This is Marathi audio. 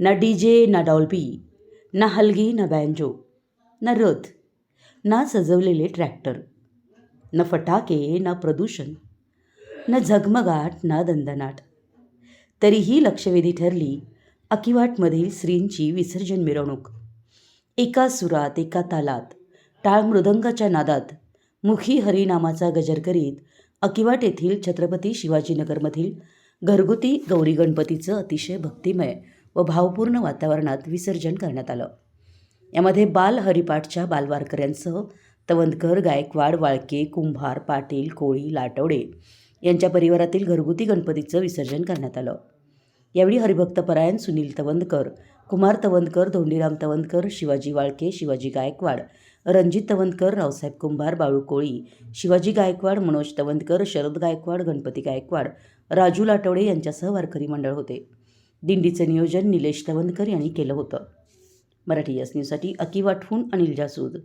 ना डी जे ना डॉल्बी ना हलगी ना बँजो ना रथ ना सजवलेले ट्रॅक्टर ना फटाके ना प्रदूषण ना झगमगाट ना दंदनाट. तरीही लक्षवेधी ठरली अकिवाटमधील श्रींची विसर्जन मिरवणूक. एका सुरात एका तालात टाळ मृदंगाच्या नादात मुखी हरिनामाचा गजर करीत अकिवाट येथील छत्रपती शिवाजीनगरमधील घरगुती गौरी गणपतीचं अतिशय भक्तिमय व भावपूर्ण वातावरणात विसर्जन करण्यात आलं. यामध्ये बाल हरिपाठच्या बालवारकऱ्यांसह तवंदकर गायकवाड वाळके कुंभार पाटील कोळी लाटवडे यांच्या परिवारातील घरगुती गणपतीचं विसर्जन करण्यात आलं. यावेळी हरिभक्तपरायण सुनील तवंदकर कुमार तवंदकर धोंडीराम तवंदकर शिवाजी वाळके शिवाजी गायकवाड रणजित तवंदकर रावसाहेब कुंभार बाळू कोळी शिवाजी गायकवाड मनोज तवंदकर शरद गायकवाड गणपती गायकवाड राजू लाटवडे यांच्यासह वारकरी मंडळ होते. दिंडीचं नियोजन निलेश तवनकर यांनी केलं होतं. मराठी यस न्यूजसाठी अनिल जासूद.